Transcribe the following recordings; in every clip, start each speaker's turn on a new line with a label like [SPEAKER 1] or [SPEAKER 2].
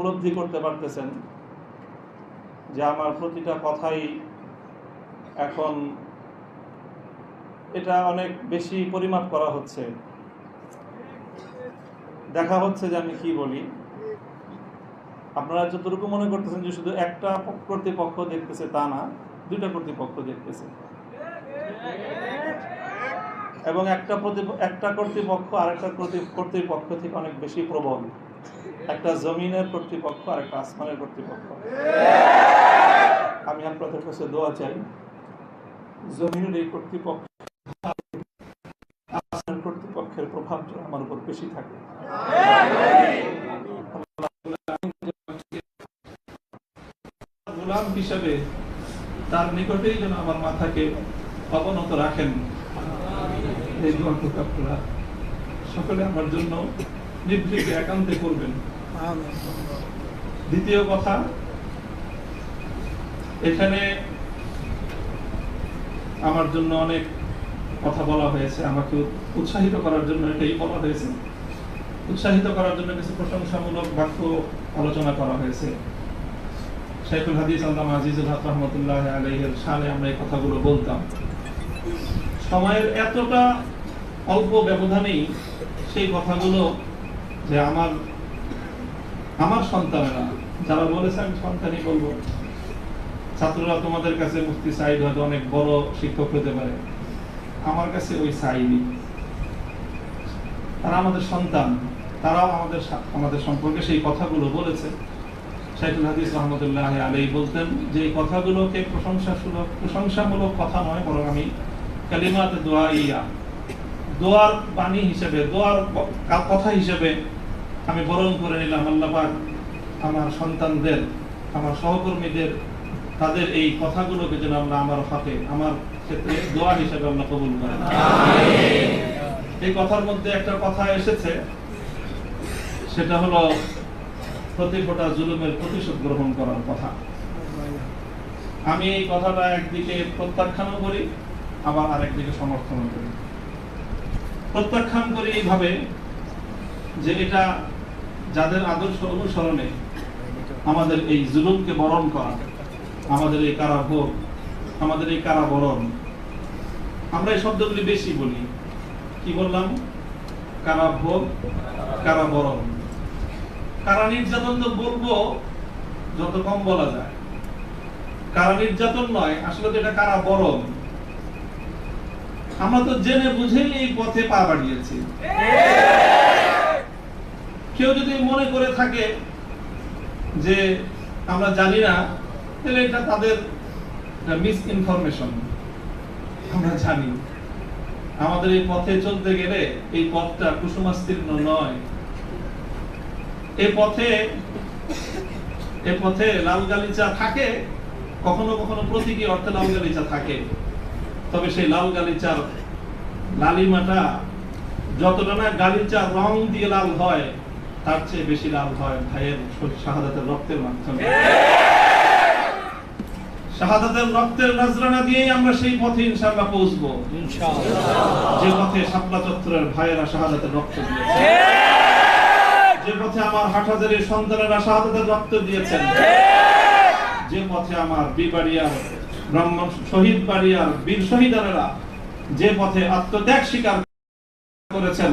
[SPEAKER 1] উপলব্ধি করতে পারতেছেন যে আমার প্রতিটা কথাই এখন এটা অনেক বেশি পরিমাপ করা হচ্ছে। দেখা হচ্ছে যে আমি কি বলি। আপনারা যতটুকু মনে করতেছেন যে শুধু একটা কর্তৃপক্ষ দেখতেছে তা না, দুইটা কর্তৃপক্ষ দেখতেছে। এবং একটা একটা কর্তৃপক্ষ আরেকটা কর্তৃ- কর্তৃপক্ষ থেকে অনেক বেশি প্রবল। একটা জমিনের কর্তৃপক্ষ আর একটা আসমানের কর্তৃপক্ষ। আমি আপনাদের কাছে দোয়া চাই, জমিনের এই কর্তৃপক্ষ কর্তৃপক্ষের প্রভাব আমার উপর বেশি থাকে গোলাম তার নিকটেই যেন আমার মাথাকে অবনত রাখেন। এই আপনারা সকলে আমার জন্য নিভৃতে একান্তে করবেন। দ্বিতীয় কথা এখানে আমার জন্য অনেক কথা বলা হয়েছে। আমাকে উৎসাহিত করার জন্য এটাই বলা হয়েছে। উৎসাহিত করার জন্য কিছু প্রশংসামূলক বাক্য আলোচনা করা হয়েছে। শেখুল হাদিস আল্লাহ আজিজুল হক রহমতুল্লাহ আলাইহের সালে আমরা এই কথাগুলো বলতাম। সময়ের এতটা অল্প ব্যবধানেই সেই কথাগুলো যে আমার আমার সন্তানেরা, যারা বলেছে আমি সন্তানই বলব, ছাত্ররা তোমাদের কাছে মুফতি সাইদ হয়তো অনেক বড় শিক্ষক হতে পারে। আমার কাছে ওই সাইদই। তারা আমাদের সন্তান, তারাও আমাদের আমাদের সম্পর্কে সেই কথাগুলো বলেছে। শাইখুল হাদিস রহমতুল্লাহ আলাই বলতেন যে এই কথাগুলোকে প্রশংসাসূলক প্রশংসামূলক কথা নয়, বরং আমি কালিমাত দোয়া ইয়া। দোয়ার বাণী হিসেবে, দোয়ার কথা হিসেবে আমি বরণ করে নিলাম আল্লাহ পাক আমার সন্তানদের আমার সহকর্মীদের তাদের এই কথাগুলোকে যেন আমরা আমার হাতে আমার ক্ষেত্রে দোয়া হিসেবে আমরা কবুল করেন। এই কথার মধ্যে একটা কথা এসেছে সেটা হলো প্রতি ফোটা জুলুমের প্রতিশোধ গ্রহণ করার কথা। আমি এই কথাটা একদিকে প্রত্যাখ্যানও করি আবার আরেকদিকে সমর্থনও করি। প্রত্যাখ্যান করি এইভাবে যে এটা যাদের আদর্শ অনুসরণে আমাদের এই জুলুমকে বরণ করা, আমাদের এই কারাভোগ, আমাদের এই কারাবরণ, আমরা এই শব্দগুলি বেশি বলি। কি বললাম? কারাভোগ, কারাবরণ। কারা নির্যাতন তো বলব, যত কম বলা যায়। কারা নির্যাতন নয়, আসলে তো এটা কারা বরণ আমরা তো জেনে বুঝেই এই পথে পা বাড়িয়েছি। কেউ যদি মনে করে থাকে যে আমরা জানি না, তাহলে এটা তাদের মিস ইনফরমেশন আমরা জানি। আমাদের এই পথে চলতে গেলে এই পথটা কুসুমাস্তীর্ণ নয়। এ পথে এ পথে লাল গালিচা থাকে, কখনো কখনো প্রতীকী অর্থে লাল গালিচা থাকে। তবে সেই লাল গালিচার লালিমাটা যতটা না গালিচার রং দিয়ে লাল হয় তার চেয়ে বেশি লাল হয় ভাইয়ের শাহাদাতের রক্তের মাধ্যমে। শাহাদাতের রক্তের নজরানা দিয়েই আমরা সেই পথে ইনশাআল্লাহ পৌঁছবো। যে পথে শাপলা চত্বরের ভাইয়েরা শাহাদাতের রক্ত দিয়েছে যে পথে আমার হাটহাজারের সন্তানেরা শাহাদাতের রক্ত দিয়েছেন। যে পথে আমার বিবাড়িয়ার ব্রহ্ম শহীদ বাড়িয়ার বীর শহীদানেরা যে পথে আত্মত্যাগ স্বীকার করেছেন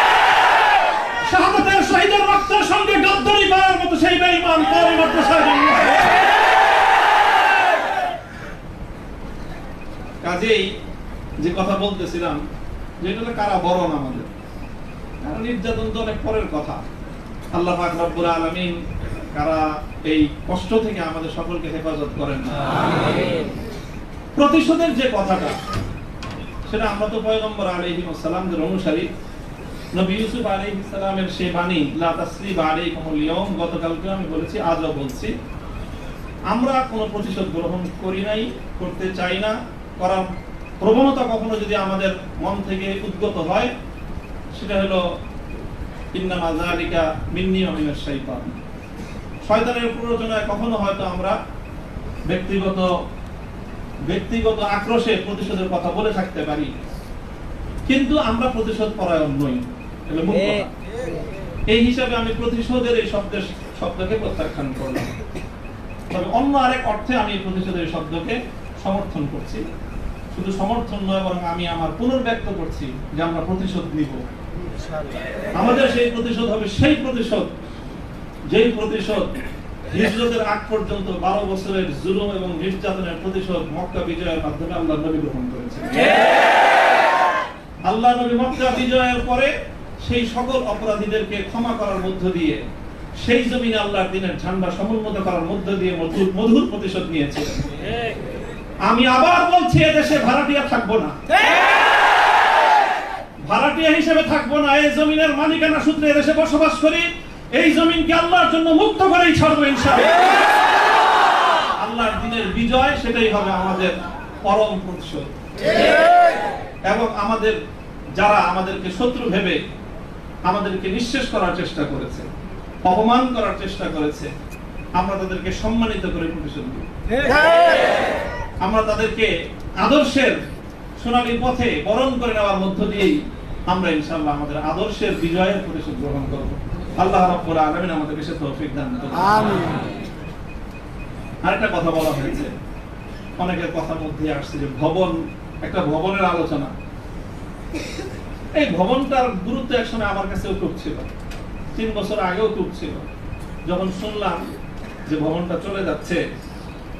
[SPEAKER 1] শাহাদাতের শহীদের রক্তের সঙ্গে গাদ্দারি করার মতো সেই বেঈমান কওমি মাদ্রাসার জন্য কাজেই যে কথা বলতেছিলাম যে এটা হলো কারা বরণ আমাদের? কারা নির্যাতন তো অনেক পরের কথা। আল্লাহ পাক রব্বুল আলামিন কারা এই কষ্ট থেকে আমাদের সকলকে হেফাজত করেন প্রতিশোধের যে কথাটা, সেটা আমরা তো পয়গম্বর আলাইহিস সালামদের অনুসারী নবী ইউসুফ আলাইহিস সালামের সেই বাণী, লা আলাইকুমুল গতকালকে আমি বলেছি, আজও বলছি। আমরা কোনো প্রতিশোধ গ্রহণ করি নাই, করতে চাই না। করার প্রবণতা কখনো যদি আমাদের মন থেকে উদ্গত হয়, সেটা হলো মিন্নি ওয়া মিনাশ শাইতান শয়তানের প্ররোচনায় কখনো হয়তো আমরা ব্যক্তিগত ব্যক্তিগত আক্রোশে প্রতিশোধের কথা বলে থাকতে পারি। কিন্তু আমরা প্রতিশোধ পরায়ণ নই। এই হিসাবে আমি প্রতিশোধের এই শব্দের শব্দকে প্রত্যাখ্যান করলাম। তবে অন্য আরেক অর্থে আমি এই প্রতিশোধের শব্দকে সমর্থন করছি। শুধু সমর্থন নয় বরং আমি আমার পুনর্ব্যক্ত করছি যে আমরা প্রতিশোধ নিব। আমাদের সেই প্রতিশোধ হবে সেই প্রতিশোধ যেই প্রতিশোধ হিজরতের আগ পর্যন্ত বারো বছরের জুলুম এবং নির্যাতনের প্রতিশোধ মক্কা বিজয়ের মাধ্যমে আল্লাহ নবী গ্রহণ করেছেন। আল্লাহ নবী মক্কা বিজয়ের পরে সেই সকল অপরাধীদেরকে ক্ষমা করার মধ্য দিয়ে সেই জমিনে আল্লাহর দিনের ঝান্ডা সমুন্নত করার মধ্য দিয়ে মধুর মধুর প্রতিশোধ নিয়েছিলেন আমি আবার বলছি এদেশে ভাড়াটিয়া থাকব না। ভাড়াটিয়া হিসেবে থাকব না। এই জমিনের মালিকানা সূত্রে এদেশে বসবাস করি। এই জমিনকে আল্লাহর জন্য মুক্ত করেই ছাড়বো ইনশাআল্লাহ। আল্লাহর দিনের বিজয় সেটাই হবে আমাদের পরম প্রতিশোধ। এবং আমাদের যারা আমাদেরকে শত্রু ভেবে আমাদেরকে নিঃশেষ করার চেষ্টা করেছে অপমান করার চেষ্টা করেছে। আমরা তাদেরকে সম্মানিত করে প্রতিশোধ আমরা তাদেরকে আদর্শের সোনালী পথে বরণ করে নেওয়ার মধ্য দিয়েই আমরা ইনশাআল্লাহ আমাদের আদর্শের বিজয়ের প্রতিশোধ গ্রহণ করব। আল্লাহ রাব্বুল আলামিন আমাদেরকে সে তৌফিক দান করুন।
[SPEAKER 2] আমিন।
[SPEAKER 1] আরেকটা কথা বলা হয়েছে। অনেকের কথার মধ্যে আসছে যে ভবন একটা ভবনের আলোচনা। এই ভবনটার গুরুত্ব একসময় আমার কাছেও খুব ছিল। তিন বছর আগেও খুব ছিল। যখন শুনলাম যে ভবনটা চলে যাচ্ছে,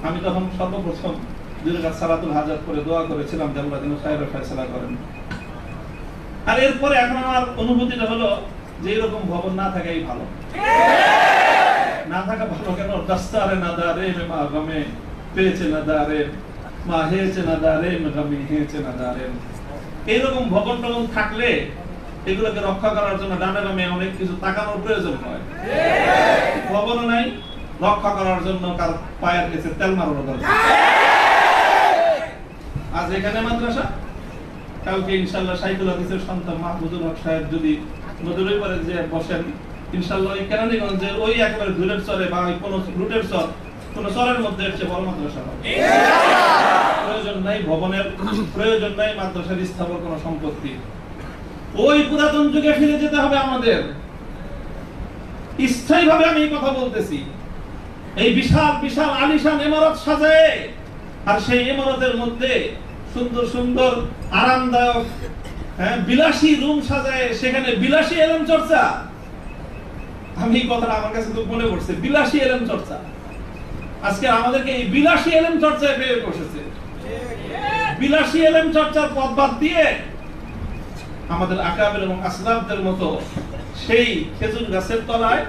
[SPEAKER 1] আমি তখন সর্বপ্রথম দুর্গা হাজার করে দোয়া করেছিলাম ফয়সালা করেন। আর এরপরে এখন আমার অনুভূতিটা হলো যে এরকম ভবন না থাকাই ভালো। না থাকা ভালো কেন? দস্তারে না দারে মা গমে, পেয়েছে না দারে, মা হেয়েছে না দারে গমে, হেয়েছে না দারে এইরকম ভবন টবন থাকলে এগুলোকে রক্ষা করার জন্য ডানে বামে অনেক কিছু তাকানোর প্রয়োজন হয়। ভবনও নাই, রক্ষা করার জন্য কার পায়ের নিচে তেল মারানো দরকার। আজ এখানে মাদ্রাসা? কালকে ইনশাল্লাহ সাইকুল হাদিসের সন্তান মাহমুদুল হক সাহেব যদি নদীর পরে যে বসেন, ইনশাল্লাহ ওই কেরানীগঞ্জের ওই একেবারে ধুলের চরে বা ওই কোনো রুটের চর, কোন চরের মধ্যে চেয়ে বড় মাদ্রাসা হবে। প্রয়োজন নাই, ভবনের প্রয়োজন নাই, মাদ্রাসার স্থাপন কোনো সম্পত্তি। ওই পুরাতন যুগে ফিরে যেতে হবে আমাদের। স্থায়ীভাবে আমি কথা বলতেছি। এই বিশাল বিশাল আলিশান ইমারত সাজায় আর সেই ইমারতের মধ্যে সুন্দর সুন্দর, আরামদায়ক হ্যাঁ বিলাসী রুম সাজায় সেখানে বিলাসী এলম চর্চা। আমি এই কথাটা আমার কাছে খুব মনে পড়ছে, বিলাসী এলম চর্চা। আজকে আমাদেরকে এই বিলাসী এলম চর্চায় পেয়ে বসেছে বিলাসী এলম চর্চার পথ বাদ দিয়ে আমাদের আকাবের এবং আসলাফদের মতো সেই খেজুর গাছের তলায়,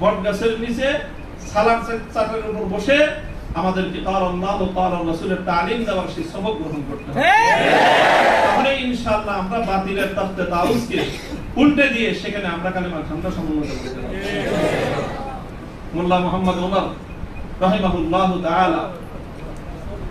[SPEAKER 1] বট গাছের নিচে সালাম চাটের উপর বসে আমাদেরকে তার আল্লাহ তার রাসূলের তালিম দেওয়ার সেই সবক গ্রহণ করতে হবে। তাহলে আমরা বাতিলের তত্ত্বে তাউসকে উল্টে দিয়ে সেখানে আমরা কালেমা ঠান্ডা সমন্বয় করতে পারব। মোল্লা মোহাম্মদ ওমর রাহিমাহুল্লাহ তাআলা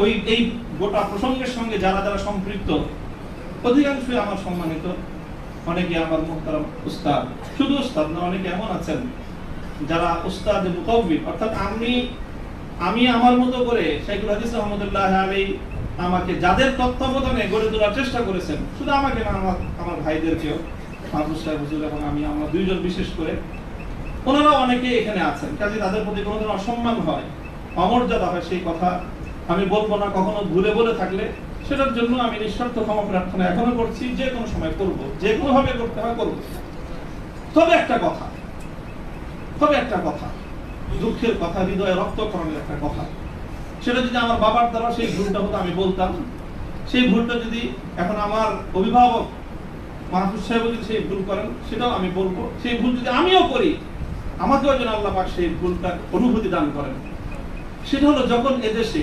[SPEAKER 1] ওই, এই গোটা প্রসঙ্গের সঙ্গে যারা যারা সম্পৃক্ত, অধিকাংশই আমার সম্মানিত। অনেকে আমার মোহতারাম উস্তাদ। শুধু উস্তাদ না, অনেকে এমন আছেন যারা উস্তাদ মুকাউবিব অর্থাৎ আমি আমি আমার মতো করে শাইখুল হাদিস রহমতুল্লাহ আলী আমাকে যাদের তত্ত্বাবধানে গড়ে তোলার চেষ্টা করেছেন, শুধু আমাকে না, আমার আমার ভাইদেরকেও মাহবুব সাহেব এবং আমি, আমরা দুইজন বিশেষ করে। ওনারা অনেকে এখানে আছেন কাজে তাদের প্রতি কোনো অসম্মান হয়, অমর্যাদা হয় সেই কথা। আমি বলব না, কখনো ভুলে বলে থাকলে, সেটার জন্য আমি নিঃস্বার্থ ক্ষমা প্রার্থনা এখনও করছি, যে কোনো সময় করব, যে কোনো ভাবে করতে হয় করব। তবে একটা কথা, তবে একটা কথা, দুঃখের কথা, হৃদয়ে রক্তকরণের একটা কথা। সেটা যদি আমার বাবার দ্বারা সেই ভুলটা হতো, আমি বলতাম। সেই ভুলটা যদি এখন আমার অভিভাবক মাহফুজ সাহেব যদি সেই ভুল করেন, সেটাও আমি বলব। সেই ভুল যদি আমিও করি, আমাকেও যেন আল্লাহ পাক সেই ভুলটা অনুভূতি দান করেন। সেটা হলো যখন এদেশে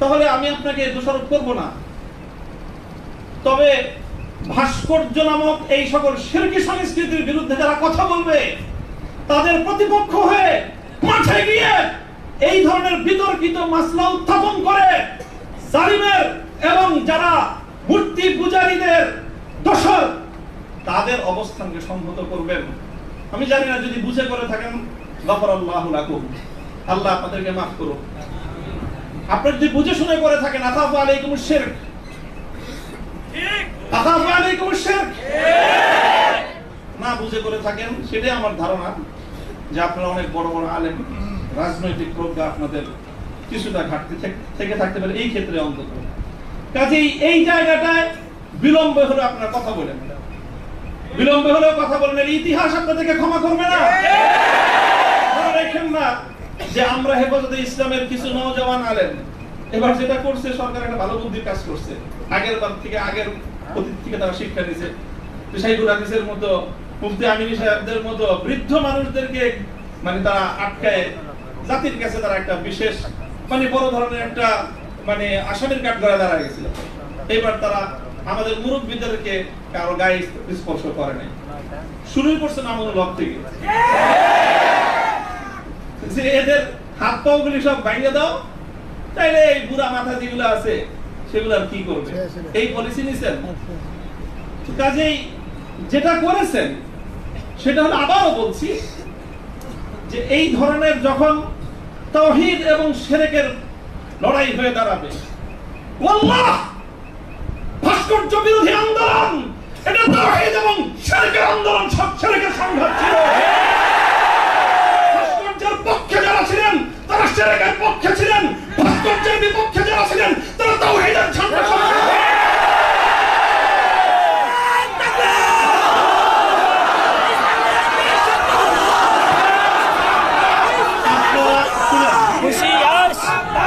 [SPEAKER 1] তাহলে আমি আপনাকে দোষারোপ করব না। তবে ভাস্কর্য নামক এই সকল শিরকি সংস্কৃতির বিরুদ্ধে যারা কথা বলবে, তাদের প্রতিপক্ষ হয়ে মাঠে গিয়ে এই ধরনের বিতর্কিত মাসলা উত্থাপন করে জালিমের এবং যারা মূর্তি পূজারীদের দোষর, তাদের অবস্থানকে সংহত করবেন। আমি জানি না যদি বুঝে করে থাকেন গফর আল্লাহ আল্লাহ আপনাদেরকে মাফ করুন আপনি যদি বুঝে শুনে করে থাকেন আকাফ আলাইকুম শিরক আকাফ আলাইকুম শিরক না বুঝে করে থাকেন, সেটাই আমার ধারণা যে আপনারা অনেক বড় বড় আলেম, রাজনৈতিক প্রজ্ঞা আপনাদের কিছুটা ঘাটতি থেকে- থেকে থাকতে পারে, এই ক্ষেত্রে অন্তত। কাজেই এই জায়গাটায় বিলম্ব হলে আপনার কথা বলেন বিলম্ব হলেও কথা বলেন ইতিহাস আপনাদেরকে ক্ষমা করবে না। রাখেন না যে আমরা হেফাজতে ইসলামের কিছু নওজওয়ান আলেন এবার যেটা করছে, সরকার একটা ভালো বুদ্ধির কাজ করছে। আগের বার থেকে, আগের অতীত থেকে তারা শিক্ষা দিছে শাহিদুল হাদিসের মতো, মুফতি আমিনী সাহেবদের মতো বৃদ্ধ মানুষদেরকে মানে তারা আটকায়। জাতির কাছে তারা একটা বিশেষ মানে বড় ধরনের একটা মানে আসামির কাঠ ধরে দাঁড়া গেছিল এবার তারা আমাদের মুরব্বীদেরকে কারও গায়ে স্পর্শ করে নাই। শুরুই করছে নামুল হক থেকে। যে এদের হাত পাও গুলি সব ভাঙিয়ে দাও তাইলে এই বুড়া মাথা যেগুলো আছে সেগুলো কি করবে? এই পলিসি নিছেন? কাজেই যেটা করেছেন সেটা হলো আবারও বলছি যে এই ধরনের যখন তৌহিদ এবং সেরেকের লড়াই হয়ে দাঁড়াবে ভাস্কর্য বিরোধী আন্দোলন! এটা তাওহীদ এবং শিরকের আন্দোলন সব শিরকের সংঘাত ছিল। তারা পক্ষে ছিলেন, ভাস্কর্যের বিপক্ষে যারা ছিলেন, তারা।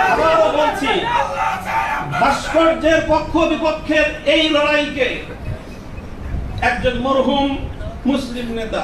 [SPEAKER 1] আবারও বলছি ভাস্কর্যের পক্ষ বিপক্ষের এই লড়াইকে একজন মরহুম মুসলিম নেতা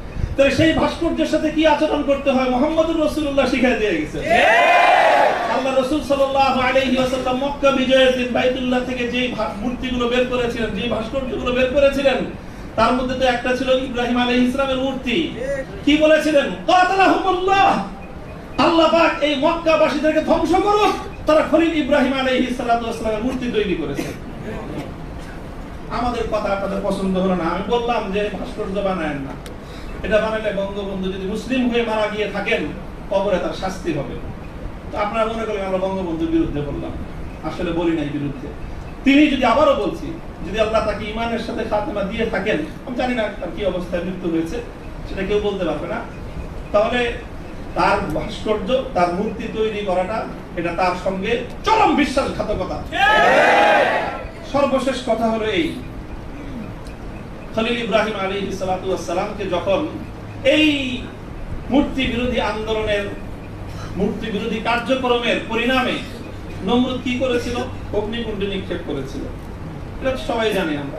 [SPEAKER 1] তাহলে সেই ভাস্কর্যের সাথে কি আচরণ করতে হয়? মোহাম্মদুর রাসূলুল্লাহ শিখিয়ে দিয়ে গেছে। আল্লাহ রাসূল মক্কা বিজয়ের দিন বাইতুল্লাহ থেকে মূর্তিগুলো বের করেছিলেন ভাস্কর্যগুলো বের করেছিলেন তার মধ্যে তো একটা ছিল ইব্রাহিম আলাইহিস ইসলামের মূর্তি। কি বলেছিলেন? আল্লাহ পাক এই মক্কাবাসীদেরকে ধ্বংস করুক। তারা খলিল ইব্রাহিম সালাতু ওয়াসসালামের মূর্তি তৈরি করেছে। আমাদের কথা আপনাদের পছন্দ হলো না। আমি বললাম যে ভাস্কর্য বানায়েন না। এটা বানালে বঙ্গবন্ধু যদি মুসলিম হয়ে মারা গিয়ে থাকেন কবরে তার শাস্তি হবে। তো আপনারা মনে করেন আমরা বঙ্গবন্ধুর বিরুদ্ধে বললাম। আসলে বলি নাই বিরুদ্ধে। তিনি যদি আবারও বলছি যদি আল্লাহ তাকে ইমানের সাথে খাতেমা দিয়ে থাকেন আমি জানি না তার কি অবস্থায় মৃত্যু হয়েছে সেটা কেউ বলতে পারবে না। তাহলে তার ভাস্কর্য তার মূর্তি তৈরি করাটা এটা তার সঙ্গে চরম বিশ্বাসঘাতকতা। সর্বশেষ কথা হলো এই। খলিল ইব্রাহিম আলী সালাতামকে যখন এই মূর্তি বিরোধী আন্দোলনের মূর্তি বিরোধী কার্যক্রমের পরিণামে নমরুদ কি করেছিল? অগ্নিকুণ্ডে নিক্ষেপ করেছিল। এটা সবাই জানি আমরা।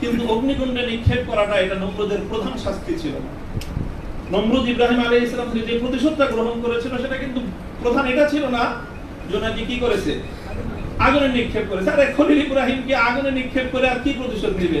[SPEAKER 1] কিন্তু অগ্নিকুণ্ডে নিক্ষেপ করাটা এটা নমরুদের প্রধান শাস্তি ছিল নমরুদ ইব্রাহিম আলী ইসলাম যে প্রতিশোধটা গ্রহণ করেছিল, সেটা কিন্তু প্রধান এটা ছিল না যে নাকি কি করেছে? আগুনে নিক্ষেপ করেছে। আরে খলিল ইব্রাহিমকে আগুনে নিক্ষেপ করে আর কি প্রতিশোধ দিবে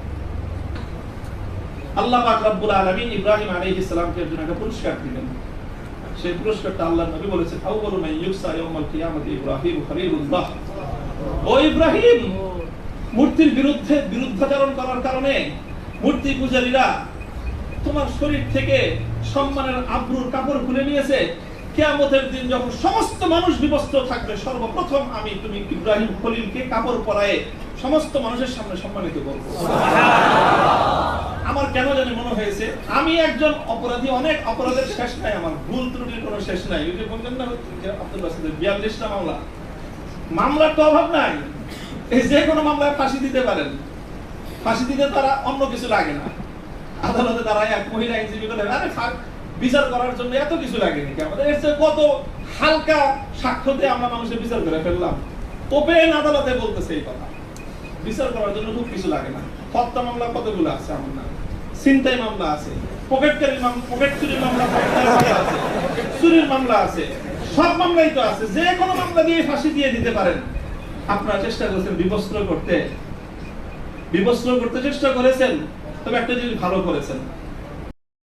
[SPEAKER 1] আল্লাহ ইব্রাহিম একজন একটা পুরস্কার দিলেন। সেই পুরস্কারটা আল্লাহ নবী বলেছেন ইব্রাহিম খলিলুল্লাহ। ও ইব্রাহিম, মূর্তির বিরুদ্ধে বিরুদ্ধাচরণ করার কারণে মূর্তি পূজারীরা তোমার শরীর থেকে সম্মানের আব্রুর কাপড় খুলে নিয়েছে। কিয়ামতের দিন যখন সমস্ত মানুষ বিবস্ত্র থাকবে, সর্বপ্রথম আমি তুমি ইব্রাহিম খলিলকে কাপড় পরায়ে সমস্ত মানুষের সামনে সম্মানিত করব। আমার কেন জানি মনে হয়েছে, আমি একজন অপরাধী, অনেক অপরাধের শেষ নাই, আমার ভুল ত্রুটির কোনো শেষ নাই। ওই যে বললেন না আব্দুল বাসিদের বিয়াল্লিশটা মামলা। মামলার তো অভাব নাই। এই যে কোনো মামলায় ফাঁসি দিতে পারেন। ফাঁসি দিতে তারা অন্য কিছু লাগে না। আদালতে তারা এক মহিলা আইনজীবী বলে, আরে বিচার করার জন্য এত কিছু লাগে নাকি? আমাদের এর চেয়ে কত হালকা সাক্ষ্য দিয়ে আমরা মানুষের বিচার করে ফেললাম। ওপেন আদালতে বলতেছে এই কথা। বিচার করার জন্য খুব কিছু লাগে না। হত্যা মামলা কতগুলো আছে আমার না ছিনতাই মামলা আছে। পকেটকারী মামলা পকেট চুরির মামলা আছে। চুরির মামলা আছে। সব মামলাই তো আছে। যে কোনো মামলা দিয়ে ফাঁসি দিয়ে দিতে পারেন। আপনারা চেষ্টা করেছেন বিবস্ত্র করতে। বিবস্ত্র করতে চেষ্টা করেছেন, তবে একটা জিনিস ভালো করেছেন।